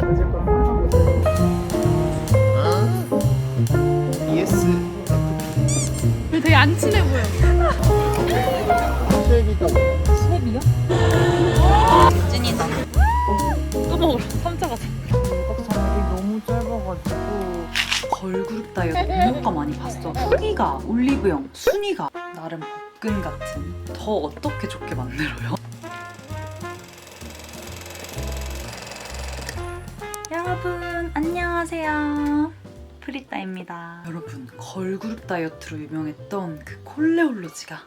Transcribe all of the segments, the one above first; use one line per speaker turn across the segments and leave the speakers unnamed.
동이가 늦을 거랑 항상 못해.
예스.
근데 되게 안 친해 보여.
쉐비가
셉이요? 찐이다. 또 먹으러 3차 가자. 박사이 너무 짧아가지고 걸그룹 다이어트 효과 많이 봤어. 후기가 올리브영, 순위가 나름 복근 같은 더 어떻게 좋게 만들어요? 안녕하세요. 프리따입니다. 여러분 걸그룹 다이어트로 유명했던 그 콜레올로지가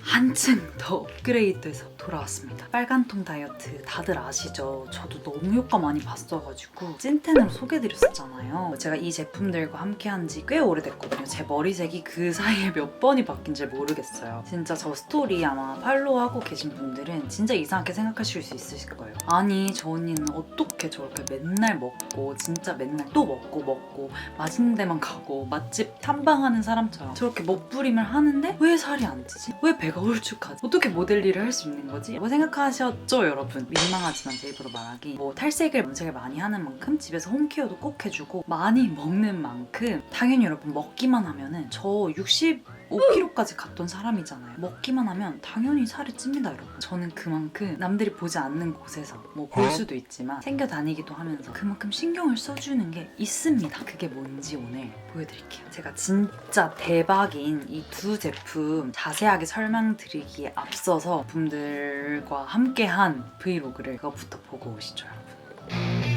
한층 더 업그레이드해서 돌아왔습니다. 빨간통 다이어트 다들 아시죠? 저도 너무 효과 많이 봤어가지고 찐텐으로 소개드렸었잖아요. 제가 이 제품들과 함께한 지 꽤 오래됐거든요. 제 머리색이 그 사이에 몇 번이 바뀐지 모르겠어요. 진짜 저 스토리 아마 팔로우하고 계신 분들은 진짜 이상하게 생각하실 수 있으실 거예요. 아니 저 언니는 어떻게 저렇게 맨날 먹고 진짜 맨날 또 먹고 먹고 맛있는 데만 가고 맛집 탐방하는 사람처럼 저렇게 먹부림을 하는데 왜 살이 안 찌지? 왜 배가 홀쭉하지? 어떻게 모델 일을 할 수 있는 거지? 뭐 생각하셨죠 여러분? 민망하지만 제 입으로 말하기 뭐 탈색을 염색을 많이 하는 만큼 집에서 홈케어도 꼭 해주고 많이 먹는 만큼 당연히 여러분 먹기만 하면은 저 65kg까지 갔던 사람이잖아요. 먹기만 하면 당연히 살이 찝니다, 여러분. 저는 그만큼 남들이 보지 않는 곳에서 뭐 볼 수도 있지만 생겨 다니기도 하면서 그만큼 신경을 써주는 게 있습니다. 그게 뭔지 오늘 보여드릴게요. 제가 진짜 대박인 이 두 제품 자세하게 설명드리기에 앞서서 분들과 함께한 브이로그를 그거부터 보고 오시죠, 여러분.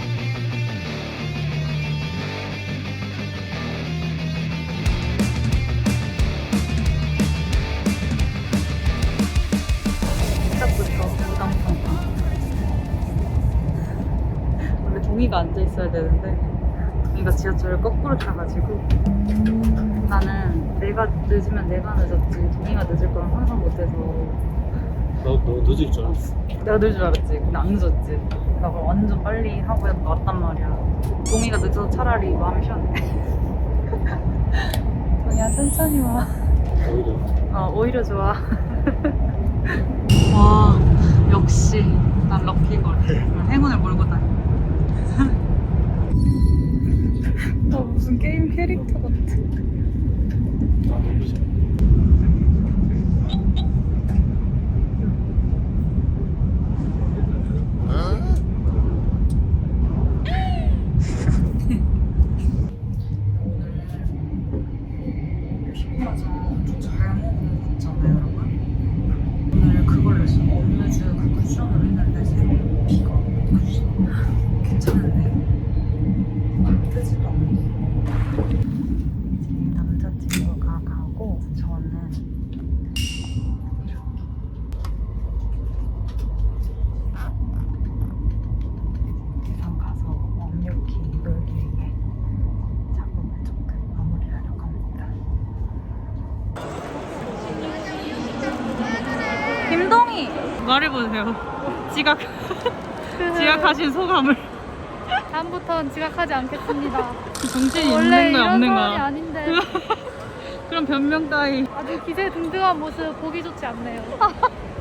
있어야 되는데 종이가 지하철을 거꾸로 타가지고 나는 내가 늦으면 내가 늦었지 종이가 늦을 거랑 항상 못해서
너, 너 늦을 줄 알았어.
내가 늦을 줄 알았지 근데 안 늦었지 나 완전 빨리 하고 왔단 말이야 종이가 늦어서 차라리 마음이 편해 종이야 천천히 와
오히려.
어, 오히려 좋아. 와, 역시 난 럭키걸. 행운을 몰고 다녀. 나 무슨 게임 캐릭터 같아.
아, 너무 싫어.
피부라서 엄청 잘 먹은 거 있잖아요, 여러분. 오늘 그걸 했어. 업무주 그 쿠션을 했는데 새로 비가 쿠션. 괜찮은데? 뜨지도 않고. 제 남자친구가 가고 저는 부산 가서 완벽히 놀기 위해 작업을 조금 마무리하려고 합니다. 김동희! 말해보세요. 지각, 지각하신 소감을.
다음부턴 지각하지 않겠습니다.
정신이
원래
있는 거야,
이런
없는
사람이
거야?
아닌데
그럼 변명 따위.
아주 기세등등한 모습 보기 좋지 않네요.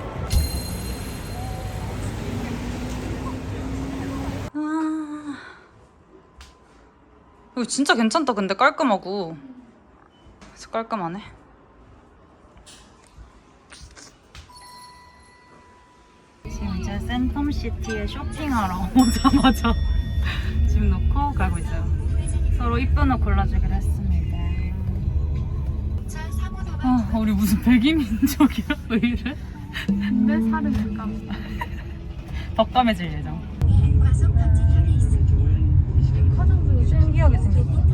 아... 이거 진짜 괜찮다, 근데 깔끔하고. 진짜 깔끔하네. 지금 이제 센텀시티에 쇼핑하러 오자마자 짐 놓고 가고 있어요. 서로 이쁜 옷 골라주기로 했습니다. 아, 우리 무슨 백이민족이야? 왜 이래?
근데 살은.
더 까매질 예정.
화장 중에
신기하게 생겼어.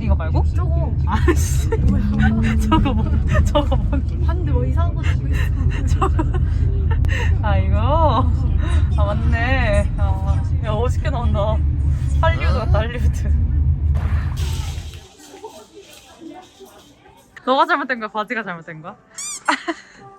이거 말고? 저거
아씨. 저거 뭐, 저거 뭐.
봤는데 뭐 이상한 거 듣고 있어.
아, 이거? 아, 맞네. 아, 야, 멋있게 나온다. 할리우드 같다, 할리우드. 너가 잘못된 거야? 바지가 잘못된 거야?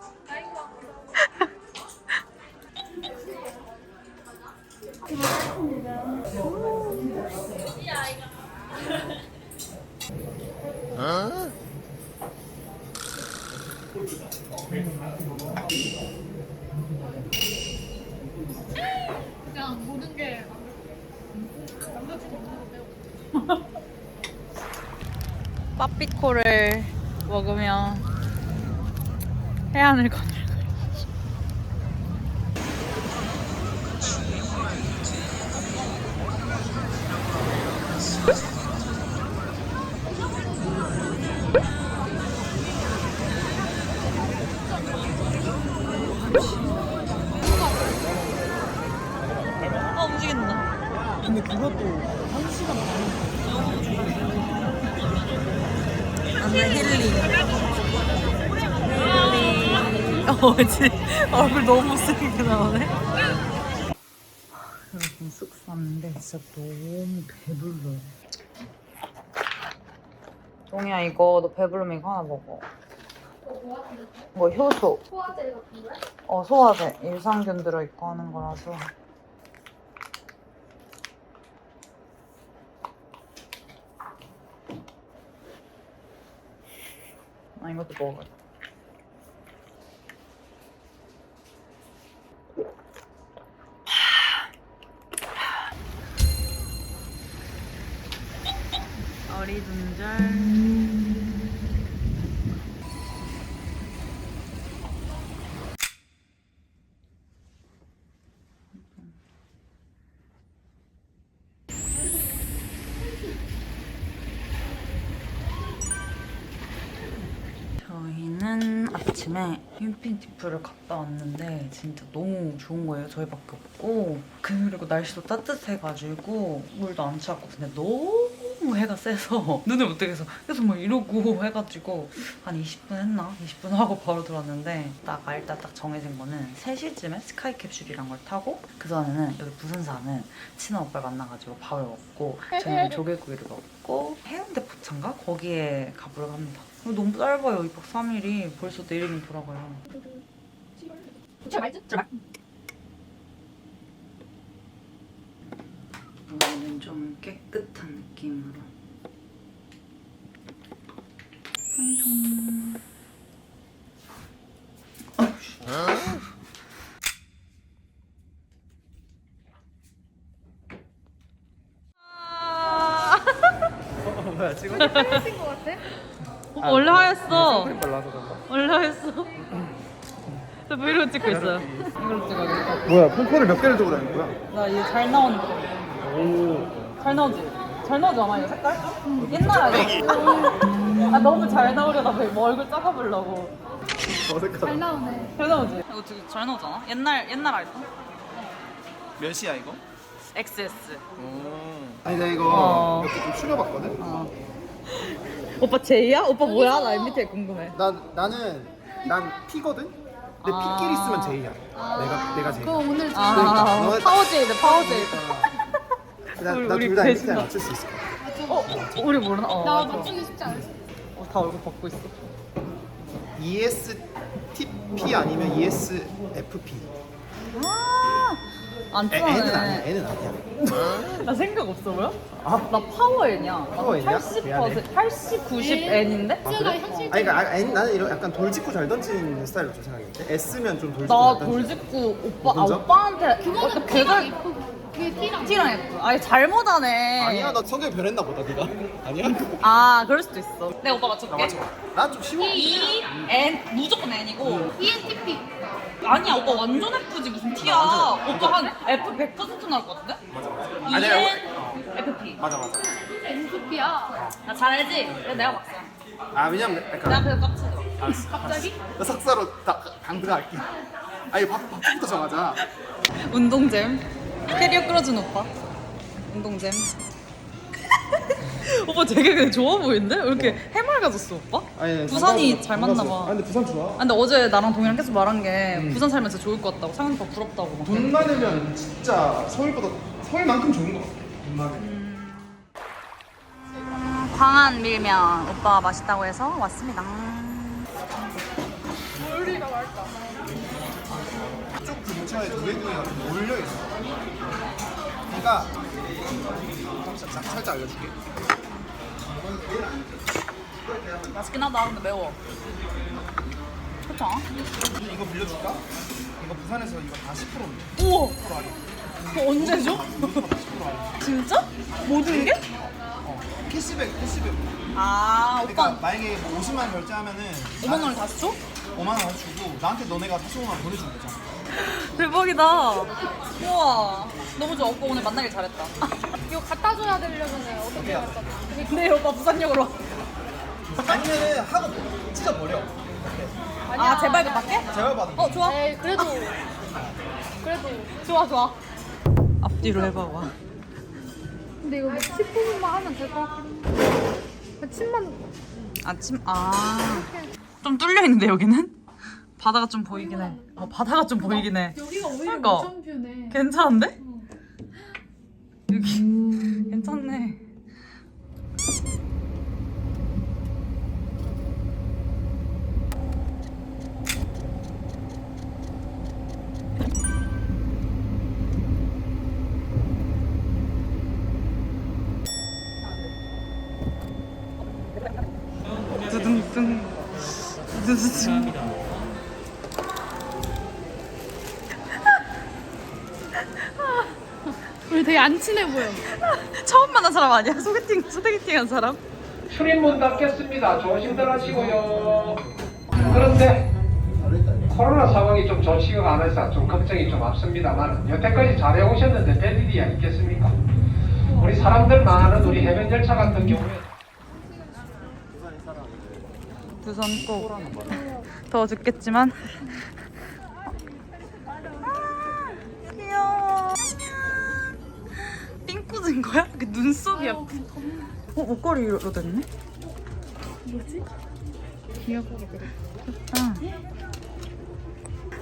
빠삐코를 먹으며 해안을 움직인다.
근데 그것도
안돼 힐링. 힐링. 어, 지 얼굴 너무 못생기게 나오네. 여러분 쑥 쌌는데 진짜 너무 배불러요. 동이야 이거 너 배부르면 이거 하나 먹어. 뭐 효소.
소화제 같은 거야?
어 소화제 일상균 들어있고 하는 거라서. 아 이것도 먹어야 돼. 어리둥절. 저희는 아침에 인피니티풀을 갔다 왔는데 진짜 너무 좋은 거예요. 저희밖에 없고 그리고 날씨도 따뜻해가지고 물도 안 차고 근데 너무 해가 세서 눈을 못 뜨겠어. 계속 막 이러고 해가지고 한 20분 했나? 20분 하고 바로 들어왔는데 딱 일단 딱 정해진 거는 3시쯤에 스카이 캡슐이란 걸 타고 그 전에는 여기 부산 사는 친한 오빠를 만나가지고 밥을 먹고 저녁에 조개구이를 먹고 해운대 포차인가? 거기에 가보려고 합니다. 너무 짧아요. 2박 3일이 벌써 내일이면 돌아가요. 오늘은 좀 깨끗한 느낌으로. 완성. 아이씨.
뭐야 지금?
하신 거 같아?
오빠 원래 하였어.
선크림 발라서 그런가?
원래 하였어. 저 브이로그 찍고 있어요. 이걸로 찍어야겠다.
뭐야 폰폰을 몇 개를 들고 다니는 거야?
나 이게 잘 나오는 거. 오잘 나오지? 잘 나오지 않아 이거 색깔? 옛날에 아 너무 잘 나오려다 보니 뭐 얼굴 작아 보려고
어색하다
잘 나오네.
잘 나오지? 이거 되게 잘 나오잖아? 옛날 옛날 아이폰?
몇 시야 이거?
XS
아니 나 이거
어.
이렇게 좀 추려봤거든?
오빠 제이야? 오빠 뭐야? 나 MBTI 궁금해
난, 나는 난 P거든? 근데
아.
P끼리 쓰면 J야 내가, 내가 J
그거 오늘
좀아
그러니까.
파워제이드 파워제이드 우리
나둘다
배신감.
맞출 수 있을 거야
어? 우리 모르나? 어,
나
맞아.
맞추기 쉽지 않았어.
어, 다 얼굴 벗고 있어
E ESTP 아니면 E ESFP
안
애, N은 아니야
좋아하네
N은 아니야
나 생각 없어 보여?
아?
나 파워 N이야
파워 N이야?
80%,
미안해.
80, 90 N인데?
아, 그래?
현실적인
아니 그러니까 아, N, 나는 이런 약간 돌직구 잘 던지는 스타일로 좀 생각했는데 S면 좀 돌직구
나
잘 던지는
돌직구 오빠 아
혼자?
오빠한테
그거는 T랑
개가
F. 그게 T랑
T랑 F 아니 잘못하네
아니야 나 성격 변했나 보다 네가 아니야?
아 그럴 수도 있어 내가 오빠 맞춰볼게
난좀 쉬워
E, N 무조건 N이고
ENTP.
아니야 오빠 완전 F지 무슨 T야. 오빠 한 F 100% 나올 것 같은데? E,
아니야,
N, FP
맞아 맞아.
NTP야.
나 잘알지? 그래 내가 봤어.
아 왜냐면
내가
약간
그래서 깜짝이야
알았어
갑자기?
나 석사로 다 강등할게. 아니 밥, 밥부터 정하자.
운동잼? 캐리어 끌어준 오빠? 운동잼 오빠 되게 그냥 좋아 보이는데? 왜 이렇게 해맑아졌어 오빠?
아니,
부산이
반가워서-
잘 맞나. 봐.
아 근데 부산 좋아.
아, 근데 어제 나랑 동이랑 계속 말한 게 부산 살면 진짜 좋을 것 같다고. 상현 오빠 부럽다고 막
돈 많으면 진짜 서울보다 서울만큼 좋은 거 같아 돈 많으면.
광안 밀면 오빠가 맛있다고 해서 왔습니다.
이쪽 그 근처에 조개구이가 좀 몰려 있어. 그러니까 살짝, 살짝 알려줄게
맛있긴 하다 근데 매워 그쵸?
이거 빌려줄까? 이거 부산에서 이거 다 10%인데
우와
10% 할인
언제 줘? 진짜? 모든 게?
캐시백 캐시백.
아
그러니까 만약에 뭐 50만 원 결제하면은
5만 원을 다시 줘?
5만 원 주고 나한테 너네가 45만 원 보내주면 되잖아.
대박이다. 우와. 너무 좋아. 오빠 오늘 만나길 잘했다.
이거 갖다 줘야 되려면 어떻게 줘?
근데 오빠 부산역으로.
아니면은 하고 찢어 버려.
아, 제발 밖에?
제발 받은 거.
어, 좋아.
에이 그래도 그래도
좋아, 좋아. 앞뒤로 해봐, 와.
근데 이거 10분만 하면 될 것 같긴 해. 침만
아침, 아. 좀 뚫려 있는데, 여기는? 바다가 좀 보이긴 해. 어, 바다가 좀 보이긴 해.
여기가 오히려
그러니까.
오션뷰네.
괜찮은데? 여기. 괜찮네. 두둥둥. 두둥둥.
우리 되게 안 친해 보여.
처음 만난 사람 아니야? 소개팅, 소개팅 한 사람?
출입문 닫겠습니다. 조심들 하시고요. 그런데 코로나 상황이 좀 좋지가 않아서 좀 걱정이 좀 앞섭니다만 여태까지 잘해 오셨는데 별 일이야 있겠습니까? 우리 사람들 많은 우리 해변 열차 같은 경우에
두선 꼭. 더워 죽겠지만. 눈썹이야. 어, 목걸이로 됐네?
귀엽게 그래.
아.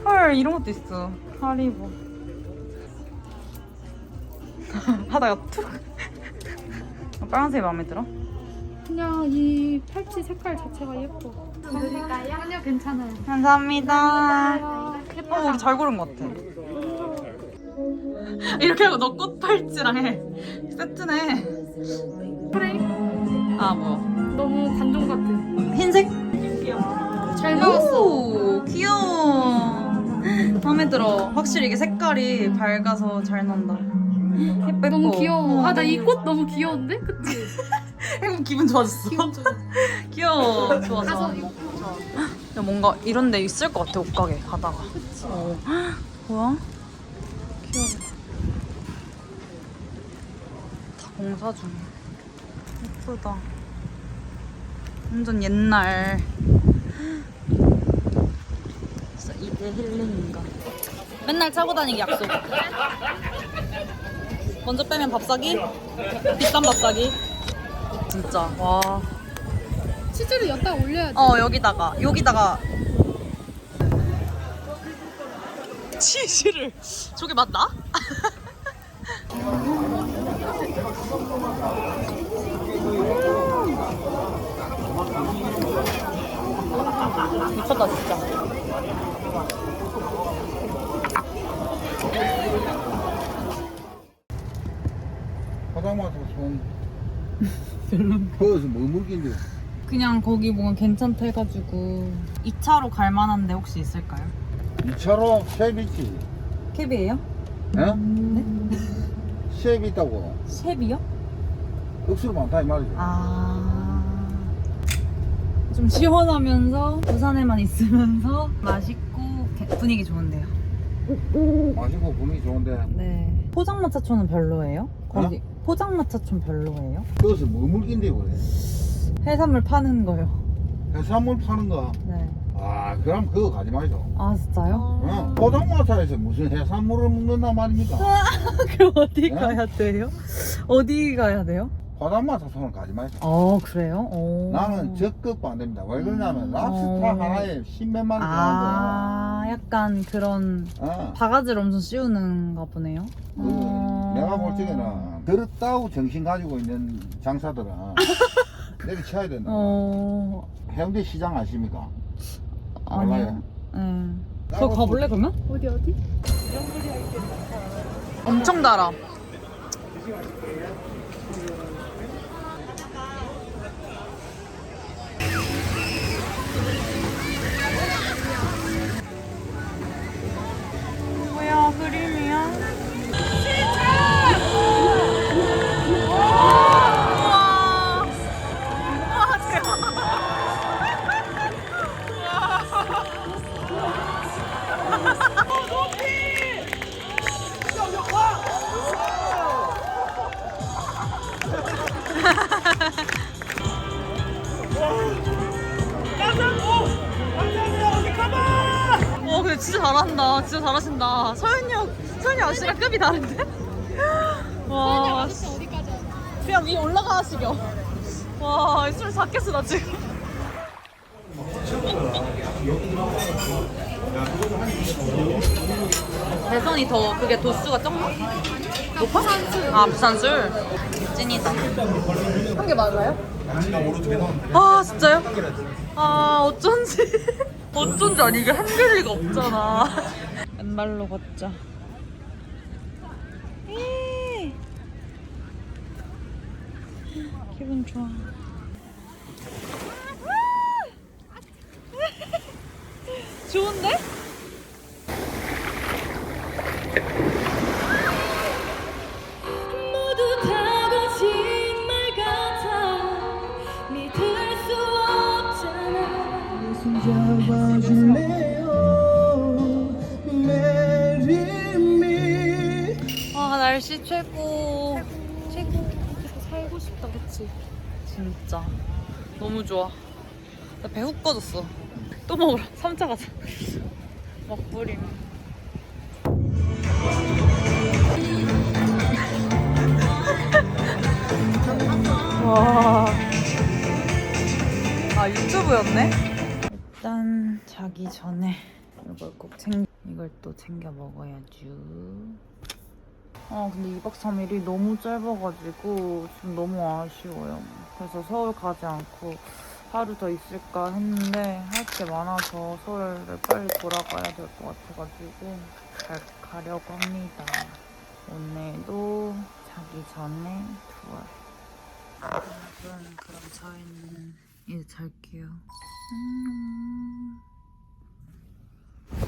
헐, 이런 것도 있어. 하리보. 하다가 툭. 어, 빨간색이 마음에 들어?
그냥 이 팔찌 색깔 자체가 예뻐. 그러니까요? 아니요 괜찮아요.
감사합니다.
아,
어, 우리 잘 고른 것 같아. 이렇게 하고 너 꽃팔찌랑 해. 세트네.
그래
아, 뭐.
너무 감동 같아.
흰색?
잘 나왔어.
오, 귀여워. 마음에 들어. 확실히 이게 색깔이 밝아서 잘 난다. 예뻐,
너무
예뻐.
귀여워.
어,
아나 이 꽃 너무 귀여운데? 그치?
행복 기분 좋아졌어.
기분 좋아.
귀여워. 좋아, 좋아.
가서 이거
야, 뭔가 이런 데 있을 것 같아, 옷가게 가다가. 어. 뭐야? 귀여워. 다 공사 중. 예쁘다. 완전 옛날. 진짜 이게 힐링인가. 맨날 차고 다니기 약속. 먼저 빼면 밥 사기? 비싼 밥 사기? 진짜, 와.
치즈를 엿다 올려야 돼.
어 여기다가 여기다가 치즈를 저게 맞나? 미쳤다 진짜
화장마서 손 별론 거기서 뭐 물긴데
그냥 거기 뭔가 괜찮다 해가지고 2차로 갈 만한 데 혹시 있을까요?
2차로 쉐입 있지
캡이에요?
어?
네?
쉐입 있다고
캡이요?
억수로 많다 이 말이지
아. 좀 시원하면서 부산에만 있으면서 맛있고 게- 분위기 좋은데요.
맛있고 분위기 좋은데
네. 포장마차촌은 별로예요? 거기 포장마차촌 별로예요?
거기서 뭐 물긴데 그래
해산물 파는 거요.
해산물 파는 거
네.
아 그럼 그거 가지 말죠
아 진짜요?
어? 포장마차에서 무슨 해산물을 먹는단 말입니까
그럼 어디
네?
가야 돼요? 어디 가야 돼요?
화장마차 손을 가지 말죠
어 그래요? 오.
나는 적극 반대입니다 왜 그러냐면 랍스타
어.
하나에 십몇 마리 들어가는데
아 약간 그런
어.
바가지를 엄청 씌우는가 보네요.
그
어.
내가 볼 적에는 그렇다고 정신 가지고 있는 장사들은 내리쳐야 된다.
어
해운대 시장 아십니까?
아니요. 네. 저
따로
가볼래
보-
그러면?
어디 어디?
엄청 달아. 뭐야 그림이
잘한다. 진짜 잘하신다. 서현이 형, 서현이 아저씨랑 급이 다른데? 와.
어디까지
그냥 위에 올라가시겨. 와, 술 삭겠어, 나 지금. 대선이 더 그게 도수가 적나? 높아? 아, 부산술. 찐이다. 한 개 맞아요? 아, 진짜요? 아, 어쩐지. 어쩐지 아니, 이게 한글 리가 없잖아. 왼발로 걷자. 기분 좋아. 좋은데? 아 날씨 최고. 최고.
살고 싶다 그치?
진짜. 너무 좋아. 나 배 훅 꺼졌어. 또 먹으러. 3차 가자. 먹부림. 와. 아 유튜브였네? 일단 자기 전에. 이걸 꼭 챙, 이걸 또 챙겨 먹어야죠. 아 근데 2박 3일이 너무 짧아가지고 좀 너무 아쉬워요. 그래서 서울 가지 않고 하루 더 있을까 했는데 할 게 많아서 서울을 빨리 돌아가야 될 것 같아가지고 잘 가려고 합니다. 오늘도 자기 전에 투어. 여러분 그럼 저희는 이제 잘게요. 안녕.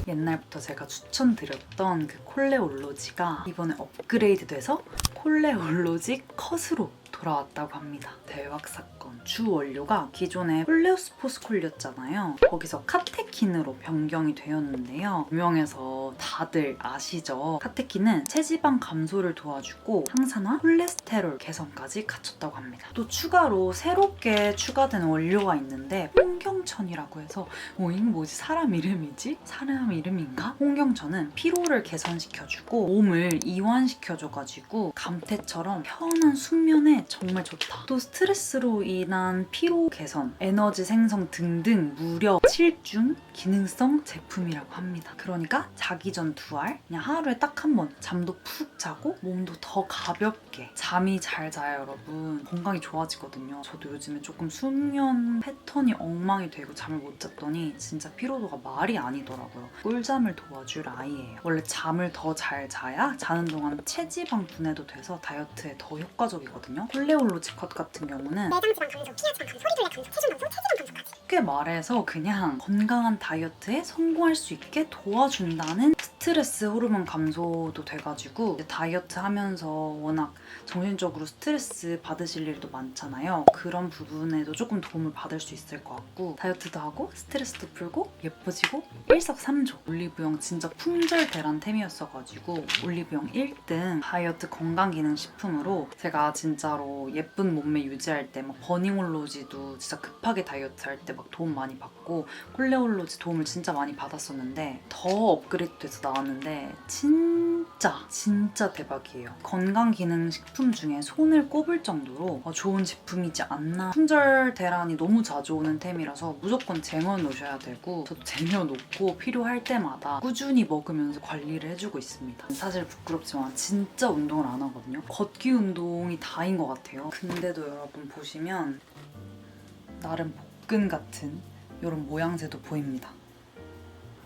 옛날부터 제가 추천드렸던 그 콜레올로지가 이번에 업그레이드 돼서 콜레올로지 컷으로 돌아왔다고 합니다. 대박 사건. 주 원료가 기존에 콜레오스포스콜이었잖아요. 거기서 카테킨으로 변경이 되었는데요. 유명해서 다들 아시죠? 카테킨은 체지방 감소를 도와주고 항산화, 콜레스테롤 개선까지 갖췄다고 합니다. 또 추가로 새롭게 추가된 원료가 있는데 홍경천이라고 해서 어, 이거 뭐지? 사람 이름이지? 사람 이름인가? 홍경천은 피로를 개선시켜주고 몸을 이완시켜줘가지고 감태처럼 편한 숙면에 정말 좋다. 또 스트레스로 인한 피로 개선, 에너지 생성 등등 무려 7중 기능성 제품이라고 합니다. 그러니까 자기 전 두 알, 그냥 하루에 딱 한 번 잠도 푹 자고 몸도 더 가볍게 잠이 잘 자요, 여러분. 건강이 좋아지거든요. 저도 요즘에 조금 수면 패턴이 엉망이 되고 잠을 못 잤더니 진짜 피로도가 말이 아니더라고요. 꿀잠을 도와줄 아이예요. 원래 잠을 더 잘 자야 자는 동안 체지방 분해도 돼서 다이어트에 더 효과적이거든요. 콜레올로지 컷 같은 경우는
내장 지방 감소, 피하 지방 감소, 소리둘레 감소, 체중 감소, 체지방 감소까지.
쉽게 말해서 그냥 건강한 다이어트에 성공할 수 있게 도와준다는 스트레스 호르몬 감소도 돼가지고 다이어트 하면서 워낙 정신적으로 스트레스 받으실 일도 많잖아요. 그런 부분에도 조금 도움을 받을 수 있을 것 같고 다이어트도 하고 스트레스도 풀고 예뻐지고 일석삼조 올리브영 진짜 품절 대란템이었어가지고 올리브영 1등 다이어트 건강기능식품으로 제가 진짜로 예쁜 몸매 유지할 때 막 버닝올로지도 진짜 급하게 다이어트 할 때 막 도움 많이 받고 콜레올로지 도움을 진짜 많이 받았었는데 더 업그레이드 돼서 나왔는데 진 짜 진짜 대박이에요. 건강기능식품 중에 손을 꼽을 정도로 어, 좋은 제품이지 않나. 품절 대란이 너무 자주 오는 템이라서 무조건 쟁여놓으셔야 되고 저도 쟁여놓고 필요할 때마다 꾸준히 먹으면서 관리를 해주고 있습니다. 사실 부끄럽지만 진짜 운동을 안 하거든요. 걷기 운동이 다인 것 같아요. 근데도 여러분 보시면 나름 복근 같은 이런 모양새도 보입니다.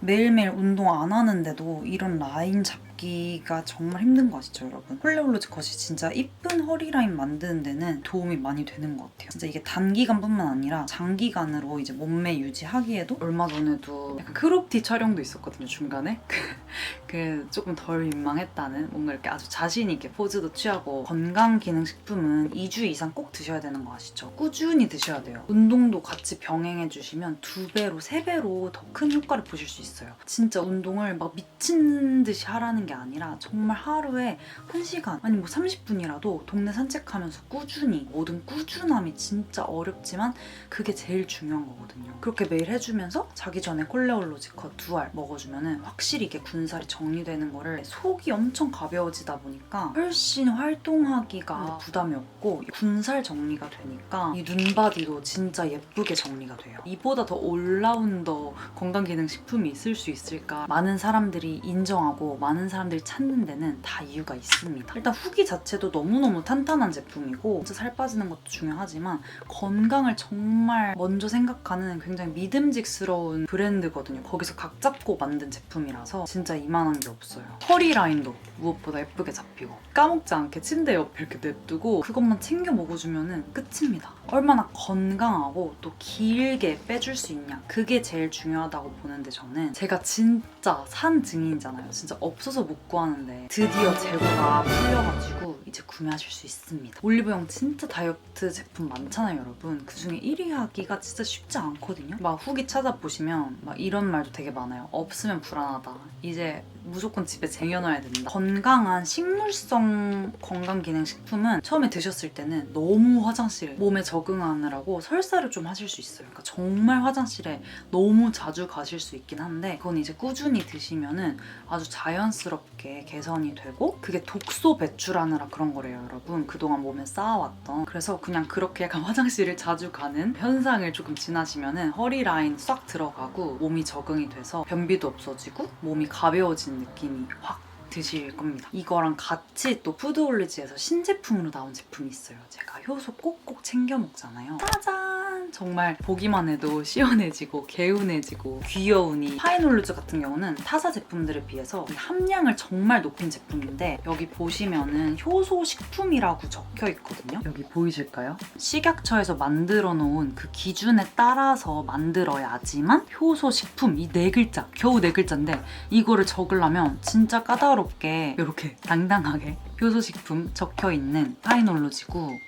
매일매일 운동 안 하는데도 이런 라인 잡 기가 정말 힘든 거 아시죠, 여러분? 콜레올로지 컷이 진짜 이쁜 허리 라인 만드는 데는 도움이 많이 되는 것 같아요. 진짜 이게 단기간뿐만 아니라 장기간으로 이제 몸매 유지하기에도 얼마 전에도 약간 크롭티 촬영도 있었거든요, 중간에. 그 조금 덜 민망했다는 뭔가 이렇게 아주 자신 있게 포즈도 취하고 건강 기능 식품은 2주 이상 꼭 드셔야 되는 거 아시죠? 꾸준히 드셔야 돼요. 운동도 같이 병행해 주시면 두 배로 세 배로 더 큰 효과를 보실 수 있어요. 진짜 운동을 막 미친 듯이 하라는 게 아니라 정말 하루에 1시간 아니 뭐 30분이라도 동네 산책하면서 꾸준히 모든 꾸준함이 진짜 어렵지만 그게 제일 중요한 거거든요. 그렇게 매일 해주면서 자기 전에 콜레올로 지컷 두 알 먹어주면은 확실히 이게 군살이 정리되는 거를 속이 엄청 가벼워지다 보니까 훨씬 활동하기가 부담이 없고 군살 정리가 되니까 이 눈바디도 진짜 예쁘게 정리가 돼요. 이보다 더 올라운더 건강기능식품이 있을 수 있을까? 많은 사람들이 인정하고 많은 사람들이 찾는 데는 다 이유가 있습니다. 일단 후기 자체도 너무너무 탄탄한 제품이고 진짜 살 빠지는 것도 중요하지만 건강을 정말 먼저 생각하는 굉장히 믿음직스러운 브랜드거든요. 거기서 각 잡고 만든 제품이라서 진짜 이만한 게 없어요. 허리 라인도 무엇보다 예쁘게 잡히고 까먹지 않게 침대 옆에 이렇게 냅두고 그것만 챙겨 먹어주면 끝입니다. 얼마나 건강하고 또 길게 빼줄 수 있냐 그게 제일 중요하다고 보는데 저는 제가 진짜 산 증인이잖아요. 진짜 없어서 못 구하는데 드디어 재고가 풀려가지고 이제 구매하실 수 있습니다. 올리브영 진짜 다이어트 제품 많잖아요, 여러분. 그 중에 1위 하기가 진짜 쉽지 않거든요. 막 후기 찾아보시면 막 이런 말도 되게 많아요. 없으면 불안하다. 이제 무조건 집에 쟁여놔야 된다. 건강한 식물성 건강기능식품은 처음에 드셨을 때는 너무 화장실에 몸에 적응하느라고 설사를 좀 하실 수 있어요. 그러니까 정말 화장실에 너무 자주 가실 수 있긴 한데 그건 이제 꾸준히 드시면은 아주 자연스럽게 개선이 되고 그게 독소 배출하느라 그런 거래요, 여러분. 그동안 몸에 쌓아왔던. 그래서 그냥 그렇게 약간 화장실을 자주 가는 현상을 조금 지나시면은 허리 라인 싹 들어가고 몸이 적응이 돼서 변비도 없어지고 몸이 가벼워 진 느낌이 확 드실 겁니다. 이거랑 같이 또 푸드올리지에서 신제품으로 나온 제품이 있어요. 제가 효소 꼭꼭 챙겨 먹잖아요. 짜잔! 정말 보기만 해도 시원해지고 개운해지고 귀여우니 파이놀루즈 같은 경우는 타사 제품들에 비해서 이 함량을 정말 높인 제품인데 여기 보시면은 효소 식품이라고 적혀 있거든요. 여기 보이실까요? 식약처에서 만들어 놓은 그 기준에 따라서 만들어야지만 효소 식품 이 네 글자 겨우 네 글자인데 이거를 적으려면 진짜 까다롭게 이렇게 당당하게 효소식품 적혀 있는 파이놀로지고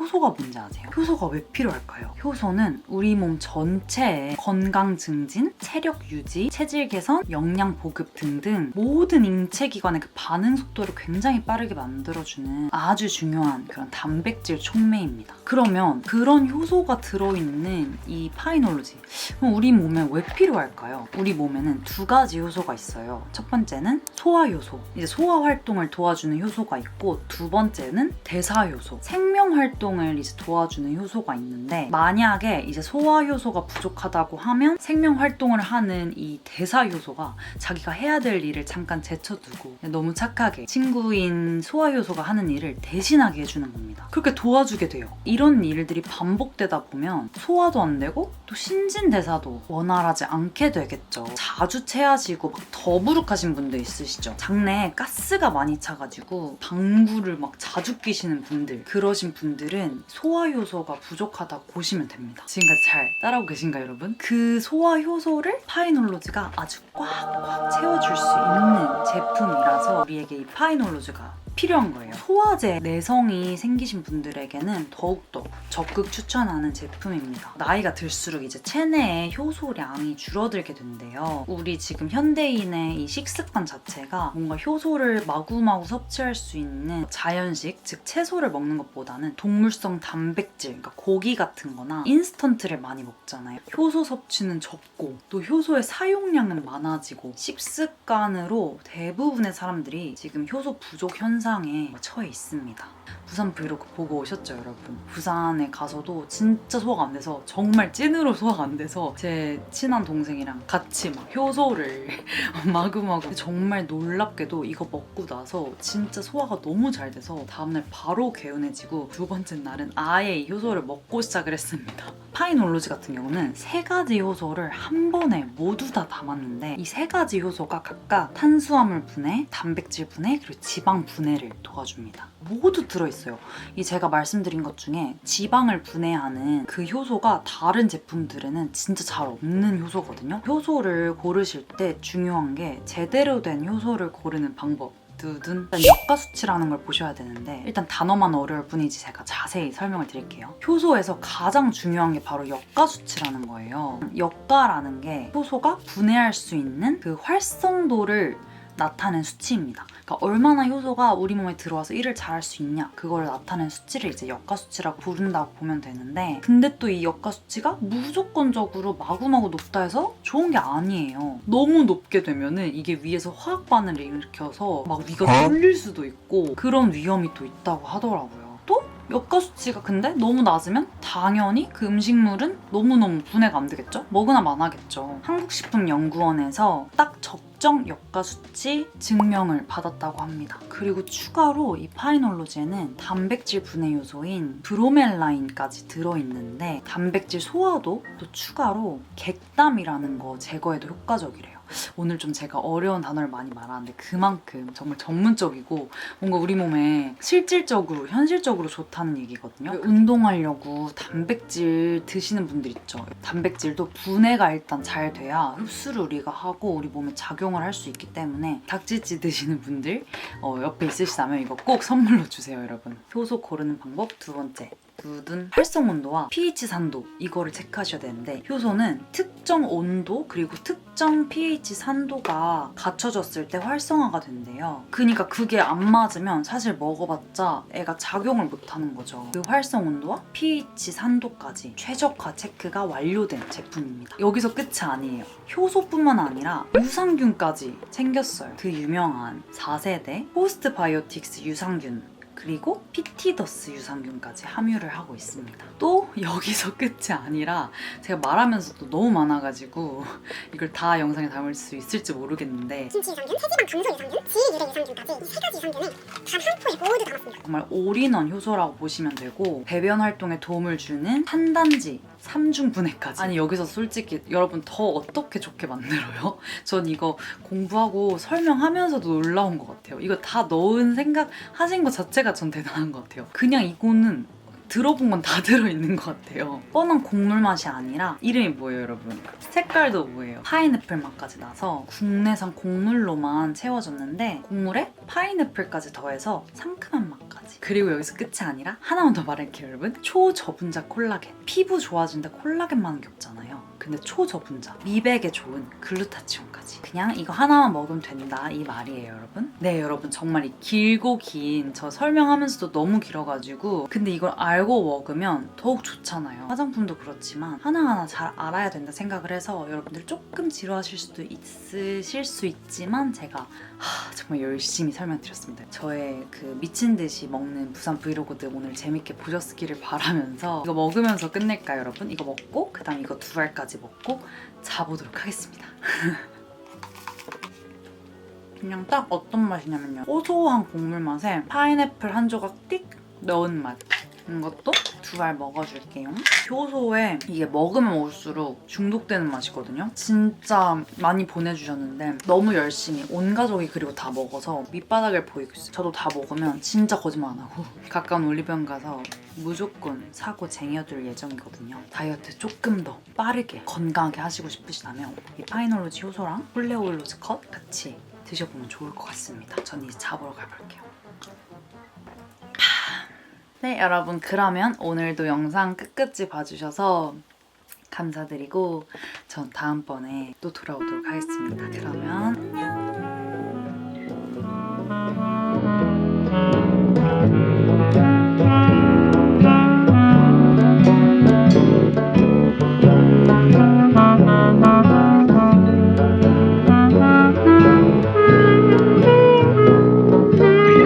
효소가 뭔지 아세요? 효소가 왜 필요할까요? 효소는 우리 몸 전체의 건강 증진, 체력 유지, 체질 개선, 영양 보급 등등 모든 인체 기관의 그 반응 속도를 굉장히 빠르게 만들어주는 아주 중요한 그런 단백질 촉매입니다. 그러면 그런 효소가 들어있는 이 파이놀로지 우리 몸에 왜 필요할까요? 우리 몸에는 두 가지 효소가 있어요. 첫 번째는 소화 효소. 이제 소화 활동을 도와주는 효소가 있고 두 번째는 대사 효소. 생명 활동 을 이제 도와주는 효소가 있는데 만약에 이제 소화 효소가 부족하다고 하면 생명 활동을 하는 이 대사 효소가 자기가 해야 될 일을 잠깐 제쳐두고 너무 착하게 친구인 소화 효소가 하는 일을 대신하게 해주는 겁니다. 그렇게 도와주게 돼요. 이런 일들이 반복되다 보면 소화도 안 되고 또 신진대사도 원활하지 않게 되겠죠. 자주 체하시고 막 더부룩하신 분도 있으시죠. 장내에 가스가 많이 차가지고 방구를 막 자주 끼시는 분들 그러신 분들은 소화 효소가 부족하다고 보시면 됩니다. 지금까지 잘 따라오고 계신가요, 여러분? 그 소화 효소를 파이놀로즈가 아주 꽉꽉 채워줄 수 있는 제품이라서 우리에게 이 파이놀로즈가 필요한 거예요. 소화제 내성이 생기신 분들에게는 더욱더 적극 추천하는 제품입니다. 나이가 들수록 이제 체내의 효소량이 줄어들게 된대요. 우리 지금 현대인의 이 식습관 자체가 뭔가 효소를 마구마구 섭취할 수 있는 자연식, 즉 채소를 먹는 것보다는 동물성 단백질, 그러니까 고기 같은 거나 인스턴트를 많이 먹잖아요. 효소 섭취는 적고 또 효소의 사용량은 많아지고 식습관으로 대부분의 사람들이 지금 효소 부족 현상 에 처해 있습니다. 부산 브이로그 보고 오셨죠, 여러분? 부산에 가서도 진짜 소화가 안 돼서 정말 찐으로 소화가 안 돼서 제 친한 동생이랑 같이 막 효소를 마구마구 정말 놀랍게도 이거 먹고 나서 진짜 소화가 너무 잘 돼서 다음날 바로 개운해지고 두 번째 날은 아예 이 효소를 먹고 시작을 했습니다. 파이놀로지 같은 경우는 세 가지 효소를 한 번에 모두 다 담았는데 이 세 가지 효소가 각각 탄수화물 분해, 단백질 분해, 그리고 지방 분해를 도와줍니다. 모두 들어있어요. 이 제가 말씀드린 것 중에 지방을 분해하는 그 효소가 다른 제품들에는 진짜 잘 없는 효소거든요. 효소를 고르실 때 중요한 게 제대로 된 효소를 고르는 방법. 두둔 일단 역가 수치라는 걸 보셔야 되는데 일단 단어만 어려울 뿐이지 제가 자세히 설명을 드릴게요. 효소에서 가장 중요한 게 바로 역가 수치라는 거예요. 역가라는 게 효소가 분해할 수 있는 그 활성도를 나타낸 수치입니다. 그러니까 얼마나 효소가 우리 몸에 들어와서 일을 잘할 수 있냐 그걸 나타낸 수치를 이제 역가 수치라고 부른다고 보면 되는데 근데 또 이 역가 수치가 무조건적으로 마구마구 높다 해서 좋은 게 아니에요. 너무 높게 되면은 이게 위에서 화학 반응을 일으켜서 막 위가 뚫릴 수도 있고 그런 위험이 또 있다고 하더라고요. 또 역가 수치가 근데 너무 낮으면 당연히 그 음식물은 너무너무 분해가 안 되겠죠? 먹으나 마나겠죠. 한국식품연구원에서 딱 적정 역가 수치 증명을 받았다고 합니다. 그리고 추가로 이 파이놀로제는 단백질 분해 요소인 브로멜라인까지 들어있는데 단백질 소화도 또 추가로 객담이라는 거 제거에도 효과적이래요. 오늘 좀 제가 어려운 단어를 많이 말하는데 그만큼 정말 전문적이고 뭔가 우리 몸에 실질적으로 현실적으로 좋다는 얘기거든요. 운동하려고 단백질 드시는 분들 있죠. 단백질도 분해가 일단 잘 돼야 흡수를 우리가 하고 우리 몸에 작용을 할 수 있기 때문에 닭지찌 드시는 분들 어, 옆에 있으시다면 이거 꼭 선물로 주세요, 여러분. 효소 고르는 방법 두 번째. 묻은 활성 온도와 pH 산도 이거를 체크하셔야 되는데 효소는 특정 온도 그리고 특정 pH 산도가 갖춰졌을 때 활성화가 된대요. 그러니까 그게 안 맞으면 사실 먹어봤자 애가 작용을 못 하는 거죠. 그 활성 온도와 pH 산도까지 최적화 체크가 완료된 제품입니다. 여기서 끝이 아니에요. 효소뿐만 아니라 유산균까지 챙겼어요. 그 유명한 4세대 포스트 바이오틱스 유산균 그리고 피티더스 유산균까지 함유를 하고 있습니다. 또 여기서 끝이 아니라 제가 말하면서도 너무 많아가지고 이걸 다 영상에 담을 수 있을지 모르겠는데
김치 유산균, 체지방 감소 유산균, 지유래 유산균까지 이 세 가지 유산균을 단 한 포에 모두 담았습니다.
정말 올인원 효소라고 보시면 되고 배변 활동에 도움을 주는 탄단지 3중 분해까지. 아니 여기서 솔직히 여러분 더 어떻게 좋게 만들어요? 전 이거 공부하고 설명하면서도 놀라운 것 같아요. 이거 다 넣은 생각 하신 것 자체가 전 대단한 것 같아요. 그냥 이거는 들어본 건 다 들어있는 것 같아요. 뻔한 곡물 맛이 아니라 이름이 뭐예요, 여러분? 색깔도 뭐예요? 파인애플 맛까지 나서 국내산 곡물로만 채워졌는데 곡물에 파인애플까지 더해서 상큼한 맛까지. 그리고 여기서 끝이 아니라 하나만 더 말할게요, 여러분. 초저분자 콜라겐. 피부 좋아지는데 콜라겐 많은 게 없잖아요. 근데 초저분자. 미백에 좋은 글루타치온까지. 그냥 이거 하나만 먹으면 된다 이 말이에요, 여러분. 네, 여러분 정말 이 길고 긴 저 설명하면서도 너무 길어가지고 근데 이걸 알고 먹으면 더욱 좋잖아요. 화장품도 그렇지만 하나하나 잘 알아야 된다 생각을 해서 여러분들 조금 지루하실 수도 있으실 수 있지만 제가 하, 정말 열심히 설명드렸습니다. 저의 그 미친 듯이 먹는 부산 브이로그들 오늘 재밌게 보셨기를 바라면서 이거 먹으면서 끝낼까요, 여러분? 이거 먹고 그 다음 이거 두 알까지 먹고 자보도록 하겠습니다. 그냥 딱 어떤 맛이냐면요. 고소한 곡물 맛에 파인애플 한 조각 띡 넣은 맛. 이것도 두 알 먹어줄게요. 효소에 이게 먹으면 먹을수록 중독되는 맛이거든요. 진짜 많이 보내주셨는데 너무 열심히 온 가족이 그리고 다 먹어서 밑바닥을 보이고 있어요. 저도 다 먹으면 진짜 거짓말 안 하고 가까운 올리브영 가서 무조건 사고 쟁여둘 예정이거든요. 다이어트 조금 더 빠르게 건강하게 하시고 싶으시다면 이 파이놀로지 효소랑 홀레올로즈 컷 같이 드셔보면 좋을 것 같습니다. 전 이제 잡으러 가볼게요. 네, 여러분 그러면 오늘도 영상 끝까지 봐주셔서 감사드리고 전 다음번에 또 돌아오도록 하겠습니다. 그러면 안녕.